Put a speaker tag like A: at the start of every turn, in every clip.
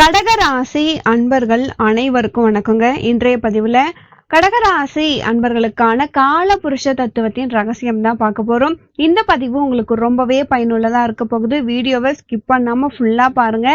A: கடகராசி அன்பர்கள் அனைவருக்கும் வணக்கங்க. இன்றைய பதிவுல கடகராசி அன்பர்களுக்கான கால புருஷ தத்துவத்தின் ரகசியம் தான் பார்க்க போறோம். இந்த பதிவு உங்களுக்கு ரொம்பவே பயனுள்ளதா இருக்க போகுது. வீடியோவை ஸ்கிப் பண்ணாம ஃபுல்லா பாருங்க.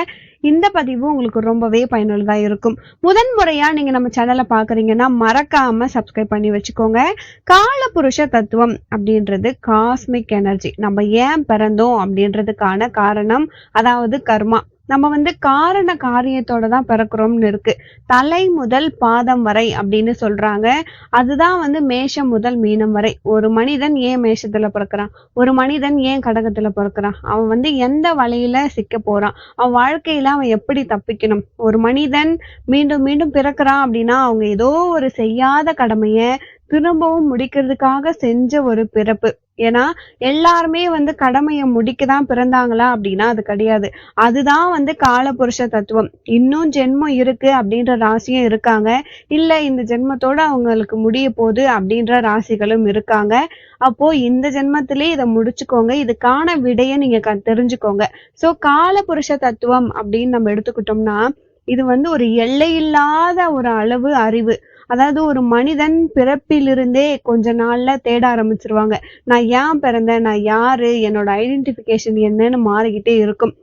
A: இந்த பதிவு உங்களுக்கு ரொம்பவே பயனுள்ளதா இருக்கும். முதன் முறையா நீங்க நம்ம சேனலை பாக்குறீங்கன்னா மறக்காம சப்ஸ்கிரைப் பண்ணி வச்சுக்கோங்க. கால புருஷ தத்துவம் அப்படின்றது காஸ்மிக் எனர்ஜி நம்ம ஏன் பிறந்தோம் அப்படின்றதுக்கான காரணம் அதாவது கர்மா. நம்ம வந்து காரண காரியத்தோட தான் பிறக்கிறோம்னு இருக்கு. தலை முதல் பாதம் வரை அப்படின்னு சொல்றாங்க. அதுதான் வந்து மேஷம் முதல் மீனம் வரை. ஒரு மனிதன் ஏன் மேஷத்துல பிறக்கிறான்? ஒரு மனிதன் ஏன் கடகத்துல பிறக்கிறான்? அவன் வந்து எந்த வழியில சிக்க போறான்? அவன் வாழ்க்கையில அவன் எப்படி தப்பிக்கணும்? ஒரு மனிதன் மீண்டும் மீண்டும் பிறக்கிறான் அப்படின்னா அவங்க ஏதோ ஒரு செய்யாத கடமைய திரும்பவும் முடிக்கிறதுக்காக செஞ்ச ஒரு பிறப்பு. ஏன்னா எல்லாருமே வந்து கடமையை முடிக்க தான் பிறந்தாங்களா அப்படின்னா அது கிடையாது. அதுதான் வந்து காலபுருஷ தத்துவம். இன்னும் ஜென்மம் இருக்கு அப்படின்ற ராசியும் இருக்காங்க. இல்ல இந்த ஜென்மத்தோட அவங்களுக்கு முடிய போகுது அப்படின்ற ராசிகளும் இருக்காங்க. அப்போ இந்த ஜென்மத்திலே இதை முடிச்சுக்கோங்க. இதுக்கான விடையை நீங்க க- தெரிஞ்சுக்கோங்க. சோ காலபுருஷ தத்துவம் அப்படின்னு நம்ம எடுத்துக்கிட்டோம்னா இது வந்து ஒரு எல்லையில்லாத ஒரு அளவு அறிவு. அதாவது ஒரு மனிதன் பிறப்பிலிருந்தே கொஞ்ச நாள்ல தேட ஆரம்பிச்சிருவாங்க. நான் ஏன் பிறந்தேன்? நான் யாரு? என்னோட ஐடென்டிபிகேஷன் என்னன்னு மாறிக்கிட்டே இருக்கும்.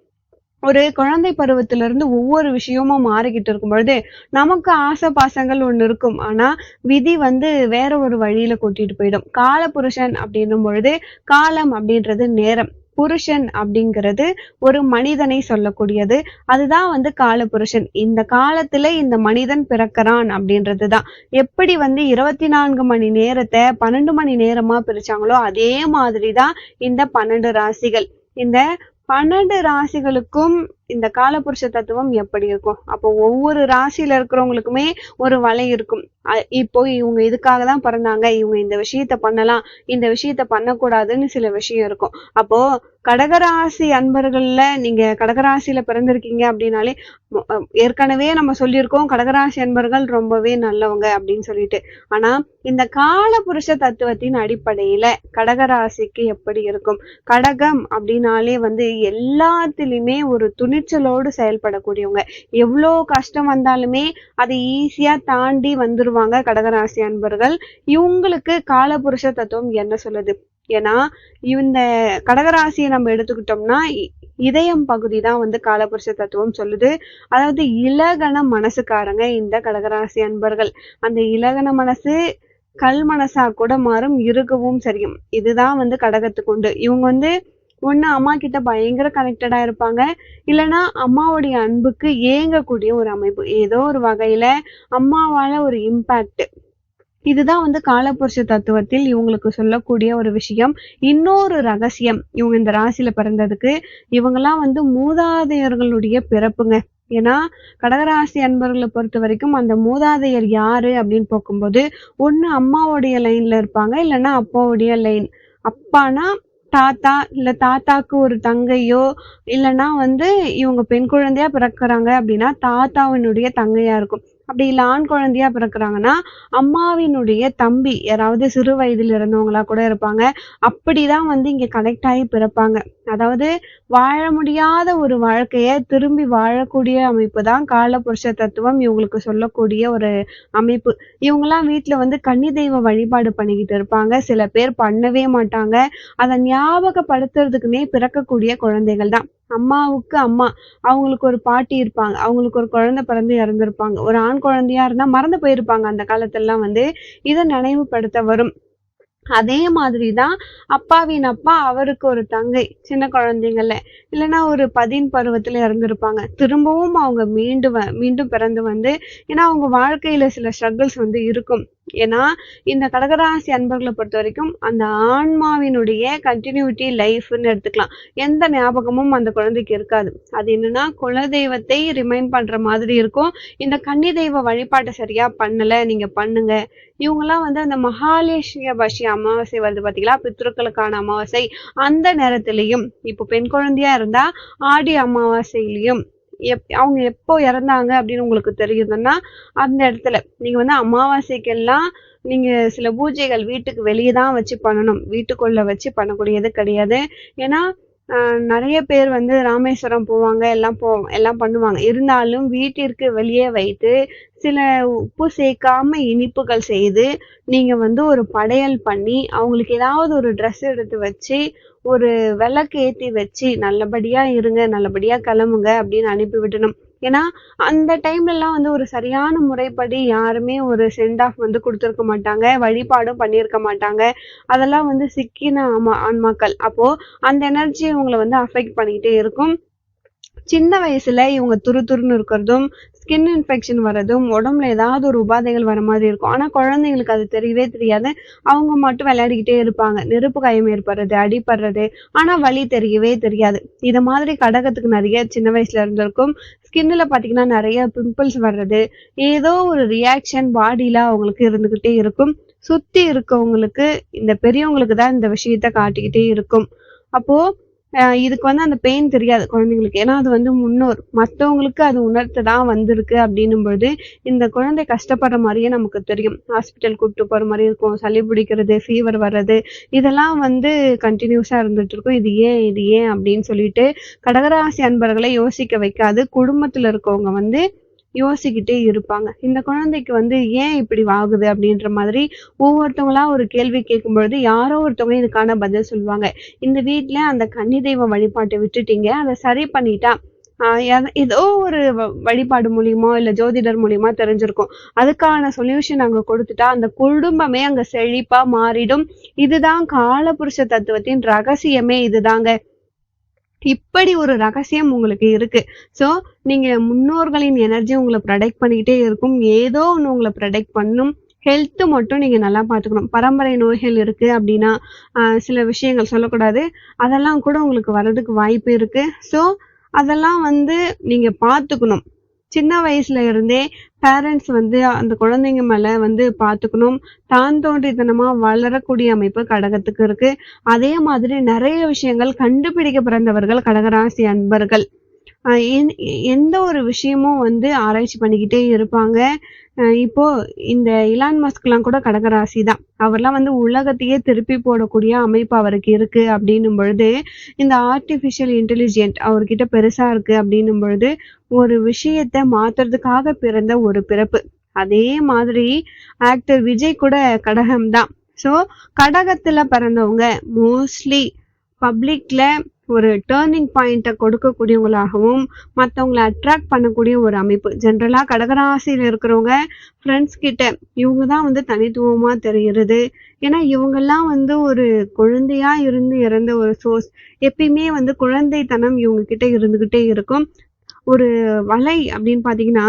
A: ஒரு குழந்தை பருவத்துல இருந்து ஒவ்வொரு விஷயமும் மாறிக்கிட்டு இருக்கும் பொழுது நமக்கு ஆசை பாசங்கள் ஒண்ணு இருக்கும். ஆனா விதி வந்து வேற ஒரு வழியில கூட்டிட்டு போயிடும். காலபுருஷன் அப்படின்னும் பொழுது காலம் அப்படின்றது நேரம். புருஷன் அப்படிங்கிறது ஒரு மனிதனை சொல்லக்கூடியது. அதுதான் வந்து கால புருஷன் இந்த காலத்துல இந்த மனிதன் பிறக்கிறான் அப்படின்றது தான் எப்படி வந்து இருபத்தி நான்கு மணி நேரத்தை பன்னெண்டு மணி நேரமா பிரிச்சாங்களோ அதே மாதிரிதான் இந்த பன்னெண்டு ராசிகள். இந்த பன்னெண்டு ராசிகளுக்கும் இந்த காலபுருஷ தத்துவம் எப்படி இருக்கும்? அப்போ ஒவ்வொரு ராசியில இருக்கிறவங்களுக்குமே ஒரு வலை இருக்கும். அ- இப்போ இவங்க இதுக்காக தான் பிறந்தாங்க இவங்க இந்த விஷயத்த பண்ணலாம் இந்த விஷயத்த பண்ணக்கூடாதுன்னு சில விஷயம் இருக்கும். அப்போ கடகராசி அன்பர்கள்ல நீங்க கடகராசியில பிறந்திருக்கீங்க அப்படின்னாலே ஏற்கனவே நம்ம சொல்லியிருக்கோம் கடகராசி அன்பர்கள் ரொம்பவே நல்லவங்க அப்படின்னு சொல்லிட்டு. ஆனா இந்த காலபுருஷ தத்துவத்தின் அடிப்படையில கடகராசிக்கு எப்படி இருக்கும்? கடகம் அப்படின்னாலே வந்து எல்லாத்துலயுமே ஒரு துணி துணிச்சலோடு செயல்படக்கூடியவங்க. எவ்வளோ கஷ்டம் வந்தாலுமே அதை ஈஸியாக தாண்டி வந்துருவாங்க கடகராசி அன்பர்கள். இவங்களுக்கு காலபுருஷ தத்துவம் என்ன சொல்லுது? ஏன்னா இந்த கடகராசியை நம்ம எடுத்துக்கிட்டோம்னா இதயம் பகுதி தான் வந்து காலபுருஷ தத்துவம் சொல்லுது. அதாவது இலகன மனசுக்காரங்க இந்த கடகராசி அன்பர்கள். அந்த இலகன மனசு கல் மனசா கூட மாறும் இருக்கவும் சரியும். இதுதான் வந்து கடகத்துக்கு உண்டு. இவங்க வந்து ஒன்று அம்மா கிட்ட பயங்கர கனெக்டடாக இருப்பாங்க. இல்லைன்னா அம்மாவுடைய அன்புக்கு ஏங்கக்கூடிய ஒரு அமைப்பு. ஏதோ ஒரு வகையில் அம்மாவால் ஒரு இம்பேக்ட் இதுதான் வந்து காலபுருஷ தத்துவத்தில் இவங்களுக்கு சொல்லக்கூடிய ஒரு விஷயம். இன்னொரு ரகசியம் இவங்க இந்த ராசியில பிறந்ததுக்கு. இவங்கெல்லாம் வந்து மூதாதையர்களுடைய பிறப்புங்க. ஏன்னா கடகராசி அன்பர்களை பொறுத்த வரைக்கும் அந்த மூதாதையர் யாரு அப்படின்னு பார்க்கும்போது ஒன்று அம்மாவுடைய லைன்ல இருப்பாங்க இல்லைன்னா அப்பாவுடைய லைன் அப்பானா தாத்தா இல்ல தாத்தாக்கு ஒரு தங்கையோ இல்லைன்னா வந்து இவங்க பெண் குழந்தையா பிறக்குறாங்க அப்படின்னா தாத்தாவினுடைய தங்கையா இருக்கும். அப்படி இல்லை ஆண் குழந்தையா பிறக்குறாங்கன்னா அம்மாவினுடைய தம்பி யாராவது சிறு வயதில் இருந்தவங்களா கூட இருப்பாங்க. அப்படிதான் வந்து இங்க கனெக்ட் ஆகி பிறப்பாங்க. அதாவது வாழ முடியாத ஒரு வாழ்க்கைய திரும்பி வாழக்கூடிய அமைப்பு தான் காலபுருஷ தத்துவம் இவங்களுக்கு சொல்லக்கூடிய ஒரு அமைப்பு. இவங்கெல்லாம் வீட்டுல வந்து கன்னி தெய்வ வழிபாடு பண்ணிக்கிட்டு இருப்பாங்க. சில பேர் பண்ணவே மாட்டாங்க. அதை ஞாபகப்படுத்துறதுக்குன்னே பிறக்கக்கூடிய குழந்தைகள் தான். அம்மாவுக்கு அம்மா. அவங்களுக்கு ஒரு பாட்டி இருப்பாங்க. அவங்களுக்கு ஒரு குழந்தை பிறந்து இறந்திருப்பாங்க. ஒரு ஆண் குழந்தையா இருந்தா மறந்து போயிருப்பாங்க. அந்த காலத்துலலாம் வந்து இதை நினைவுபடுத்த வரும். அதே மாதிரிதான் அப்பாவின் அப்பா அவருக்கு ஒரு தங்கை சின்ன குழந்தைங்கள்ல. இல்லைன்னா ஒரு பதின் பருவத்துல இறந்துருப்பாங்க. திரும்பவும் அவங்க மீண்டு வ மீண்டும் பிறந்து வந்து ஏன்னா அவங்க வாழ்க்கையில சில ஸ்ட்ரகிள்ஸ் வந்து இருக்கும். ஏன்னா இந்த கடகராசி அன்பர்களை பொறுத்த வரைக்கும் அந்த ஆன்மாவினுடைய கண்டினியூட்டி லைஃப்னு எடுத்துக்கலாம். எந்த ஞாபகமும் அந்த குழந்தைக்கு இருக்காது. அது என்னன்னா குலதெய்வத்தை ரிமைண்ட் பண்ற மாதிரி இருக்கும். இந்த கன்னி தெய்வ வழிபாட்டை சரியா பண்ணல நீங்க பண்ணுங்க. இவங்கெல்லாம் வந்து அந்த மகாலேஷிய பஷி அமாவாசை வருது பார்த்தீங்களா பித்ருக்களுக்கான அமாவாசை அந்த நேரத்திலையும் இப்போ பெண் குழந்தையா இருந்தா ஆடி அமாவாசையிலையும் எப் அவங்க எப்போ இறந்தாங்க அப்படின்னு உங்களுக்கு தெரியுதுன்னா அந்த இடத்துல. நீங்கள் வந்து அமாவாசைக்கெல்லாம் நீங்கள் சில பூஜைகள் வீட்டுக்கு வெளியே தான் வச்சு பண்ணணும். வீட்டுக்குள்ள வச்சு பண்ணக்கூடியது கிடையாது. ஏன்னா நிறைய பேர் வந்து ராமேஸ்வரம் போவாங்க எல்லாம் போ எல்லாம் பண்ணுவாங்க. இருந்தாலும் வீட்டிற்கு வெளியே வைத்து சில உப்பு சேர்க்காம இனிப்புகள் செய்து நீங்கள் வந்து ஒரு படையல் பண்ணி அவங்களுக்கு ஏதாவது ஒரு ட்ரெஸ் எடுத்து வச்சு ஒரு விளக்கு ஏத்தி வச்சு நல்லபடியா இருங்க நல்லபடியா கிளம்புங்க அப்படின்னு அனுப்பி விடணும். ஏன்னா அந்த டைம்ல எல்லாம் வந்து ஒரு சரியான முறைப்படி யாருமே ஒரு சென்ட் ஆஃப் வந்து கொடுத்துருக்க மாட்டாங்க வழிபாடும் பண்ணியிருக்க மாட்டாங்க. அதெல்லாம் வந்து சிக்கின ஆமா ஆன்மாக்கள். அப்போ அந்த எனர்ஜி இவங்களை வந்து அஃபெக்ட் பண்ணிக்கிட்டே இருக்கும். சின்ன வயசுல இவங்க துரு துருன்னு இருக்கிறதும் ஸ்கின் இன்ஃபெக்ஷன் வர்றதும் உடம்புல ஏதாவது ஒரு உபாதைகள் வர மாதிரி இருக்கும். ஆனால் குழந்தைங்களுக்கு அது தெரியவே தெரியாது. அவங்க மட்டும் விளையாடிக்கிட்டே இருப்பாங்க. நெருப்பு காயம் ஏற்படுறது அடிப்படுறது ஆனால் வலி தெரியவே தெரியாது. இது மாதிரி கடகத்துக்கு நிறைய சின்ன வயசுல இருந்திருக்கும். ஸ்கின்ல பார்த்தீங்கன்னா நிறைய பிம்பிள்ஸ் வர்றது ஏதோ ஒரு ரியாக்ஷன் பாடியில அவங்களுக்கு இருந்துகிட்டே இருக்கும். சுத்தி இருக்கவங்களுக்கு இந்த பெரியவங்களுக்கு தான் இந்த விஷயத்த காட்டிக்கிட்டே இருக்கும். அப்போ இதுக்கு வந்து அந்த பெயின் தெரியாது குழந்தைங்களுக்கு. ஏன்னா அது வந்து முன்னோர். மற்றவங்களுக்கு அது உணர்த்து தான் வந்திருக்கு அப்படின்னும் பொழுது இந்த குழந்தை கஷ்டப்படுற மாதிரியே நமக்கு தெரியும். ஹாஸ்பிட்டல் கூப்பிட்டு போகிற மாதிரி இருக்கும். சளி பிடிக்கிறது ஃபீவர் வர்றது இதெல்லாம் வந்து கண்டினியூஸாக இருந்துட்டு இருக்கும். இது ஏன் இது ஏன் அப்படின்னு சொல்லிட்டு கடகராசி அன்பர்களை யோசிக்க வைக்காது. குடும்பத்தில் இருக்கவங்க வந்து யோசிக்கிட்டே இருப்பாங்க. இந்த குழந்தைக்கு வந்து ஏன் இப்படி ஆகுது அப்படின்ற மாதிரி ஒவ்வொருத்தவங்களா ஒரு கேள்வி கேட்கும் பொழுது யாரோ ஒருத்தவங்க இதுக்கான பதில் சொல்லுவாங்க. இந்த வீட்டுல அந்த கன்னி தெய்வ வழிபாட்டை விட்டுட்டீங்க அதை சரி பண்ணிட்டா ஆஹ் ஏதோ ஒரு வ- வழிபாடு மூலியமோ இல்ல ஜோதிடர் மூலியமா தெரிஞ்சிருக்கும். அதுக்கான சொல்யூஷன் அங்க கொடுத்துட்டா அந்த குடும்பமே அங்க செழிப்பா மாறிடும். இதுதான் காலபுருஷ தத்துவத்தின் ரகசியமே இதுதாங்க. இப்படி ஒரு ரகசியம் உங்களுக்கு இருக்கு. ஸோ நீங்க முன்னோர்களின் எனர்ஜி உங்களை ப்ரொடெக்ட் பண்ணிக்கிட்டே இருக்கும். ஏதோ ஒன்று உங்களை ப்ரொடெக்ட் பண்ணும். ஹெல்த்து மட்டும் நீங்கள் நல்லா பார்த்துக்கணும். பரம்பரை நோய்கள் இருக்குது அப்படின்னா சில விஷயங்கள் சொல்லக்கூடாது. அதெல்லாம் கூட உங்களுக்கு வர்றதுக்கு வாய்ப்பு இருக்குது ஸோ அதெல்லாம் வந்து நீங்கள் பார்த்துக்கணும். சின்ன வயசுல இருந்தே பேரண்ட்ஸ் வந்து அந்த குழந்தைங்க மேல வந்து பார்த்துக்கணும் தான் தோன்றித்தனமா வளரக்கூடிய அமைப்பு கடகத்துக்கு இருக்கு. அதே மாதிரி நிறைய விஷயங்கள் கண்டுபிடிக்க பிறந்தவர்கள் கடகராசி அன்பர்கள். எந்த ஒரு விஷயமும் வந்து ஆராய்ச்சி பண்ணிக்கிட்டே இருப்பாங்க. இப்போ இந்த இலான் மஸ்க்லாம் கூட கடகராசி தான். அவர்லாம் வந்து உலகத்தையே திருப்பி போடக்கூடிய அமைப்பு அவருக்கு இருக்கு அப்படின்னும் பொழுது இந்த ஆர்டிஃபிஷியல் இன்டெலிஜென்ட் அவர்கிட்ட பெருசா இருக்கு அப்படின்னும் பொழுது ஒரு விஷயத்த மாத்துறதுக்காக பிறந்த ஒரு பிறப்பு. அதே மாதிரி ஆக்டர் விஜய் கூட கடகம் தான். ஸோ கடகத்துல பிறந்தவங்க மோஸ்ட்லி பப்ளிக்ல ஒரு டேர்னிங் பாயிண்ட்டை கொடுக்கக்கூடியவங்களாகவும் மற்றவங்களை அட்ராக்ட் பண்ணக்கூடிய ஒரு அமைப்பு. ஜென்ரலாக கடகராசியில் இருக்கிறவங்க ஃப்ரெண்ட்ஸ் கிட்ட இவங்க தான் வந்து தனித்துவமாக தெரிகிறது. ஏன்னா இவங்கெல்லாம் வந்து ஒரு குழந்தையா இருந்து இறந்த ஒரு சோர்ஸ் எப்பயுமே வந்து குழந்தைத்தனம் இவங்க கிட்ட இருந்துகிட்டே இருக்கும். ஒரு வலை அப்படின்னு பார்த்தீங்கன்னா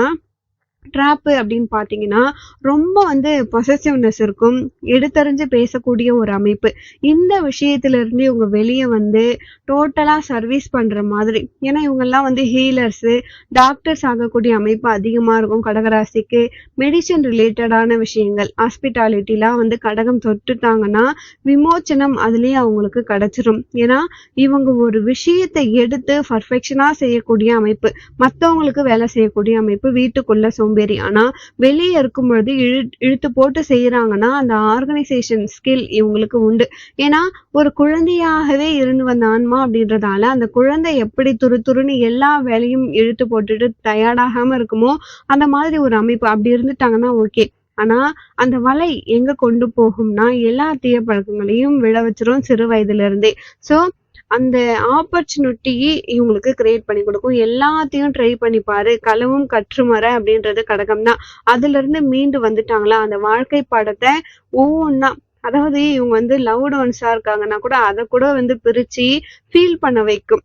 A: ட்ராப்பு அப்படின்னு பார்த்தீங்கன்னா ரொம்ப வந்து பொசசிவ்னஸ் இருக்கும். எடுத்தறிஞ்சு பேசக்கூடிய ஒரு அமைப்பு. இந்த விஷயத்திலிருந்து இவங்க வெளியே வந்து டோட்டலாக சர்வீஸ் பண்ணுற மாதிரி. ஏன்னா இவங்கெல்லாம் வந்து ஹீலர்ஸு டாக்டர்ஸ் ஆகக்கூடிய அமைப்பு அதிகமாக இருக்கும். கடகராசிக்கு மெடிசன் ரிலேட்டடான விஷயங்கள். ஹாஸ்பிட்டாலிட்டிலாம் வந்து கடகம் தொட்டுட்டாங்கன்னா விமோச்சனம் அதுலேயே அவங்களுக்கு கிடச்சிரும். ஏன்னா இவங்க ஒரு விஷயத்தை எடுத்து பர்ஃபெக்ஷனாக செய்யக்கூடிய அமைப்பு. மற்றவங்களுக்கு வேலை செய்யக்கூடிய அமைப்பு வீட்டுக்குள்ளே சோம்பேறி. ஆனா வெளியே இருக்கும் பொழுது இழு இழுத்து போட்டு செய்யறாங்கன்னா அந்த ஆர்கனைசேஷன் ஸ்கில் இவங்களுக்கு உண்டு. ஏன்னா ஒரு குழந்தையாகவே இருந்து வந்த ஆன்மா அப்படின்றதால அந்த குழந்தை எப்படி துரு துருன்னு எல்லா வேலையும் இழுத்து போட்டுட்டு டயர்டாகாம இருக்குமோ அந்த மாதிரி ஒரு அமைப்பு அப்படி இருந்துட்டாங்கன்னா ஓகே ஆனா அந்த வலை எங்க கொண்டு போகும்னா எல்லா தீய பழக்கங்களையும் விழ வச்சிரும் சிறு வயதுல இருந்தே சோ அந்த ஆப்பர்ச்சுனிட்டி இவங்களுக்கு கிரியேட் பண்ணி கொடுக்கும். எல்லாத்தையும் ட்ரை பண்ணி பாரு. களவும் கற்றுமற அப்படின்றது கடகம் தான் அதுல இருந்து மீண்டு வந்துட்டாங்களா? அந்த வாழ்க்கை பாடத்தை ஒவ்வொன்றா அதாவது இவங்க வந்து லவ்டு ஒன்ஸா இருக்காங்கன்னா கூட அதை கூட வந்து பிரிச்சு ஃபீல் பண்ண வைக்கும்.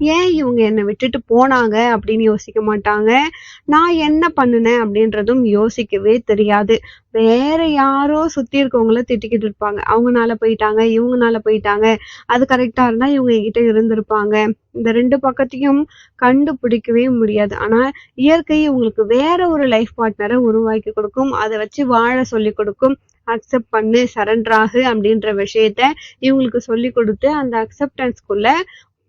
A: ஏன் இவங்க என்னை விட்டுட்டு போனாங்க அப்படின்னு யோசிக்க மாட்டாங்க? நான் என்ன பண்ணுனேன் அப்படின்றதும் யோசிக்கவே தெரியாது. வேற யாரோ சுத்தி இருக்கவங்கள திட்டிக்கிட்டு இருப்பாங்க. அவங்கனால போயிட்டாங்க இவங்கனால போயிட்டாங்க. அது கரெக்டா இருந்தா இவங்க கிட்ட இருந்திருப்பாங்க. இந்த ரெண்டு பக்கத்தையும் கண்டுபிடிக்கவே முடியாது. ஆனா இயற்கை உங்களுக்கு வேற ஒரு லைஃப் பார்ட்னரை உருவாக்கி கொடுக்கும். அதை வச்சு வாழ சொல்லி கொடுக்கும். அக்செப்ட் பண்ணு சரண்டர் ஆகு அப்படின்ற விஷயத்த இவங்களுக்கு சொல்லி கொடுத்து அந்த அக்செப்டன்ஸ்குள்ள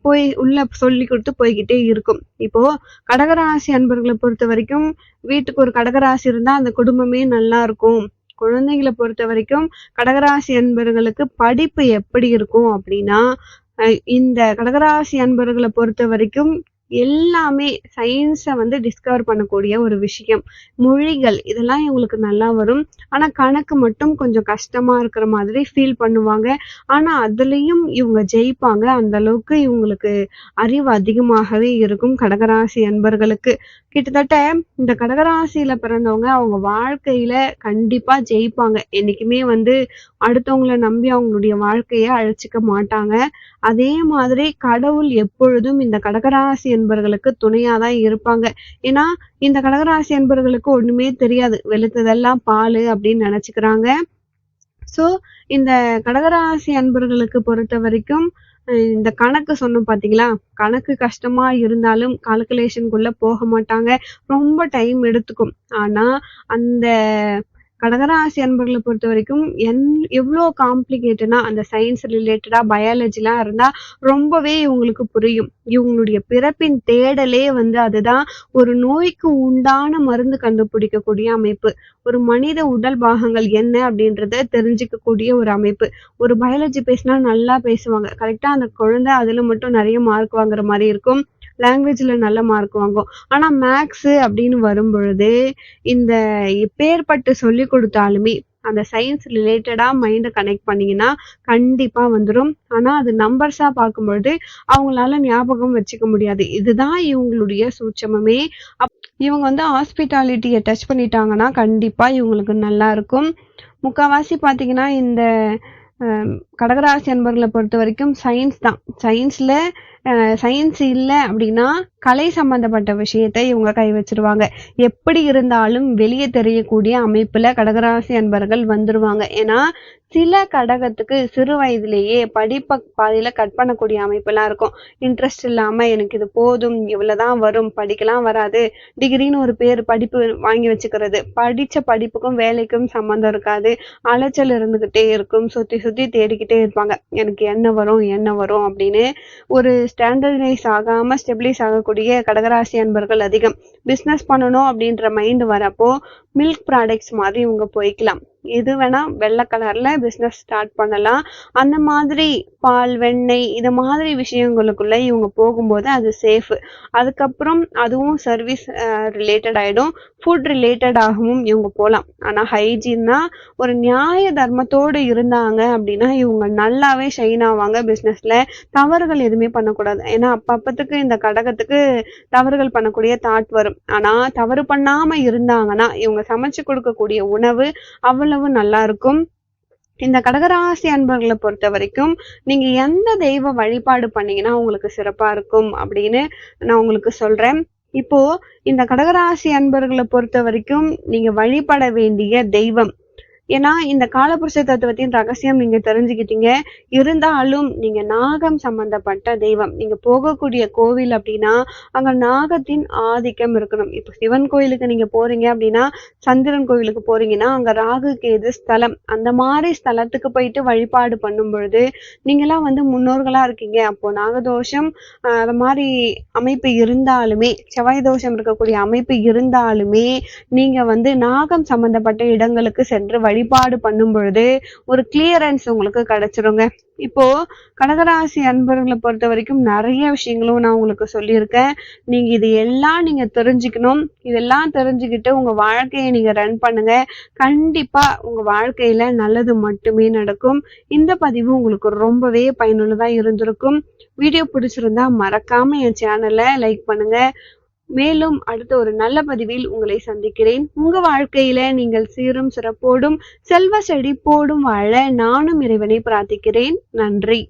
A: போய் உள்ள சொல்லி கொடுத்து போய்கிட்டே இருக்கும். இப்போ கடகராசி அன்பர்களை பொறுத்த வரைக்கும் வீட்டுக்கு ஒரு கடகராசி இருந்தா அந்த குடும்பமே நல்லா இருக்கும். குழந்தைங்களை பொறுத்த வரைக்கும் கடகராசி அன்பர்களுக்கு படிப்பு எப்படி இருக்கும் அப்படின்னா இந்த கடகராசி அன்பர்களை பொறுத்த வரைக்கும் எல்லாமே சயின்ஸை வந்து டிஸ்கவர் பண்ணக்கூடிய ஒரு விஷயம். மொழிகள் இதெல்லாம் இவங்களுக்கு நல்லா வரும். ஆனால் கணக்கு மட்டும் கொஞ்சம் கஷ்டமா இருக்கிற மாதிரி ஃபீல் பண்ணுவாங்க. ஆனால் அதுலேயும் இவங்க ஜெயிப்பாங்க. அந்த அளவுக்கு இவங்களுக்கு அறிவு அதிகமாகவே இருக்கும் கடகராசி அன்பர்களுக்கு. கிட்டத்தட்ட இந்த கடகராசியில பிறந்தவங்க அவங்க வாழ்க்கையில கண்டிப்பா ஜெயிப்பாங்க. என்னைக்குமே வந்து அடுத்தவங்கள நம்பி அவங்களுடைய வாழ்க்கையை அழைச்சிக்க மாட்டாங்க. அதே மாதிரி கடவுள் எப்பொழுதும் இந்த கடகராசி என்பர்களுக்கு துணையா தான் இருப்பாங்க. ஏன்னா இந்த கடகராசி என்பர்களுக்கு ஒண்ணுமே தெரியாது. வெளுத்ததெல்லாம் பால் அப்படின்னு நினைச்சுக்கிறாங்க. சோ இந்த கடகராசி அன்பர்களுக்கு பொறுத்த வரைக்கும் இந்த கணக்கு சொன்னோம் பாத்தீங்களா? கணக்கு கஷ்டமா இருந்தாலும் கால்குலேஷனுக்குள்ள போக மாட்டாங்க. ரொம்ப டைம் எடுத்துக்கும். ஆனா அந்த கடகராசி அன்பர்களை பொறுத்த வரைக்கும் என் எவ்வளோ காம்ப்ளிகேட்டடா அந்த சயின்ஸ் ரிலேட்டடா பயாலஜிலாம் இருந்தா ரொம்பவே இவங்களுக்கு புரியும். இவங்களுடைய பிறப்பின் தேடலே வந்து அதுதான் ஒரு நோய்க்கு உண்டான மருந்து கண்டுபிடிக்கக்கூடிய அமைப்பு. ஒரு மனித உடல் பாகங்கள் என்ன அப்படின்றத தெரிஞ்சுக்கக்கூடிய ஒரு அமைப்பு. ஒரு பயாலஜி பேசினா நல்லா பேசுவாங்க. கரெக்டா அந்த குழந்தை அதுல மட்டும் நிறைய மார்க் வாங்குற மாதிரி இருக்கும். லாங்குவேஜில் நல்ல மார்க் வாங்கும். ஆனால் மேக்ஸு அப்படின்னு வரும்பொழுது இந்த எப்பேற்பட்டு சொல்லி கொடுத்தாலுமே அந்த சயின்ஸ் ரிலேட்டடாக மைண்டை கனெக்ட் பண்ணீங்கன்னா கண்டிப்பாக வந்துடும் ஆனால் அது நம்பர்ஸாக பார்க்கும்பொழுது அவங்களால ஞாபகம் வச்சுக்க முடியாது. இதுதான் இவங்களுடைய சூட்சமமே. அப் இவங்க வந்து ஹாஸ்பிட்டாலிட்டியை டச் பண்ணிட்டாங்கன்னா கண்டிப்பாக இவங்களுக்கு நல்லா இருக்கும். முக்கால்வாசி பார்த்தீங்கன்னா இந்த கடகராசி அன்பர்களை பொறுத்த வரைக்கும் சயின்ஸ் தான். சயின்ஸில் சயின்ஸ் இல்லை அப்படின்னா கலை சம்பந்தப்பட்ட விஷயத்தை இவங்க கை வச்சிருவாங்க. எப்படி இருந்தாலும் வெளியே தெரியக்கூடிய அமைப்பில் கடகராசி அன்பர்கள் வந்துருவாங்க. ஏன்னா சில கடகத்துக்கு சிறு வயதிலேயே படிப்பை பாதையில் கட் பண்ணக்கூடிய அமைப்பெல்லாம் இருக்கும். இன்ட்ரெஸ்ட் இல்லாமல் எனக்கு இது போதும் இவ்வளோதான் வரும் படிக்கலாம் வராது டிகிரின்னு ஒரு பேர் படிப்பு வாங்கி வச்சுக்கிறது. படித்த படிப்புக்கும் வேலைக்கும் சம்மந்தம் இருக்காது. அலைச்சல் இருந்துகிட்டே இருக்கும். சுற்றி சுற்றி தேடிக்கிட்டே இருப்பாங்க. எனக்கு என்ன வரும் என்ன வரும் அப்படின்னு ஒரு ஸ்டாண்டர்டைஸ் ஆகாம ஸ்டெபிலைஸ் ஆகக்கூடிய கடகராசி அன்பர்கள் அதிகம். பிஸ்னஸ் பண்ணணும் அப்படின்ற மைண்ட் வரப்போ மில்க் ப்ராடக்ட்ஸ் மாதிரி இவங்க போய்க்கலாம். எது வேணா வெள்ளை கலர்ல பிஸ்னஸ் ஸ்டார்ட் பண்ணலாம். அந்த மாதிரி பால் வெண்ணெய் இது மாதிரி விஷயங்களுக்குள்ள இவங்க போகும்போது அது சேஃப் அதுக்கப்புறம் அதுவும் சர்வீஸ் ரிலேட்டட் ஆயிடும். ஃபுட் ரிலேட்டடாகவும் இவங்க போகலாம் ஆனா ஹைஜீன்னா ஒரு நியாய தர்மத்தோடு இருந்தாங்க அப்படின்னா இவங்க நல்லாவே ஷைன் ஆவாங்க பிசினஸ்ல தவறுகள் எதுவுமே பண்ணக்கூடாது. ஏன்னா அப்பப்பத்துக்கு இந்த கடகத்துக்கு தவறுகள் பண்ணக்கூடிய தாட் வரும். ஆனா தவறு பண்ணாம இருந்தாங்கன்னா இவங்க சமைச்சு கொடுக்கக்கூடிய உணவு அளவு நல்லா இருக்கும் இந்த கடகராசி அன்பர்களை பொறுத்த வரைக்கும் நீங்க எந்த தெய்வ வழிபாடு பண்ணீங்கன்னா உங்களுக்கு சிறப்பா இருக்கும் அப்படின்னு நான் உங்களுக்கு சொல்றேன். இப்போ இந்த கடகராசி அன்பர்களை பொறுத்த வரைக்கும் நீங்க வழிபட வேண்டிய தெய்வம் ஏன்னா இந்த காலபுருஷ தத்துவத்தின் ரகசியம் நீங்க தெரிஞ்சுக்கிட்டீங்க. இருந்தாலும் நீங்க நாகம் சம்பந்தப்பட்ட தெய்வம். நீங்க போகக்கூடிய கோவில் அப்படின்னா அங்க நாகத்தின் ஆதிக்கம் இருக்கணும். இப்போ சிவன் கோயிலுக்கு நீங்க போறீங்க அப்படின்னா சந்திரன் கோயிலுக்கு போறீங்கன்னா அங்க ராகு கேது ஸ்தலம். அந்த மாதிரி ஸ்தலத்துக்கு போயிட்டு வழிபாடு பண்ணும் பொழுது நீங்களாம் வந்து முன்னோர்களா இருக்கீங்க. அப்போ நாகதோஷம் அந்த அது மாதிரி அமைப்பு இருந்தாலுமே செவ்வாய் தோஷம் இருக்கக்கூடிய அமைப்பு இருந்தாலுமே நீங்க வந்து நாகம் சம்பந்தப்பட்ட இடங்களுக்கு சென்று வழி வழிபாடு பண்ணும் பொழுது ஒரு கிளியரன்ஸ் உங்களுக்கு கிடைச்சிருங்க. இப்போ கடகராசி அன்பர்களை பொறுத்த வரைக்கும் நிறைய விஷயங்களும் நான் உங்களுக்கு சொல்லியிருக்கேன். நீங்க இது எல்லாம் நீங்க தெரிஞ்சுக்கணும். இதெல்லாம் தெரிஞ்சுக்கிட்டு உங்க வாழ்க்கையை நீங்க ரன் பண்ணுங்க. கண்டிப்பா உங்க வாழ்க்கையில நல்லது மட்டுமே நடக்கும். இந்த பதிவு உங்களுக்கு ரொம்பவே பயனுள்ளதா இருந்திருக்கும். வீடியோ பிடிச்சிருந்தா மறக்காம என் சேனலை லைக் பண்ணுங்க. மேலும் அடுத்த ஒரு நல்ல பதிவில் உங்களை சந்திக்கிறேன். உங்க வாழ்க்கையில நீங்கள் சீரும் சிறப்போடும் செல்வ செழிப்போடும் வாழ நானும் இறைவனை பிரார்த்திக்கிறேன். நன்றி.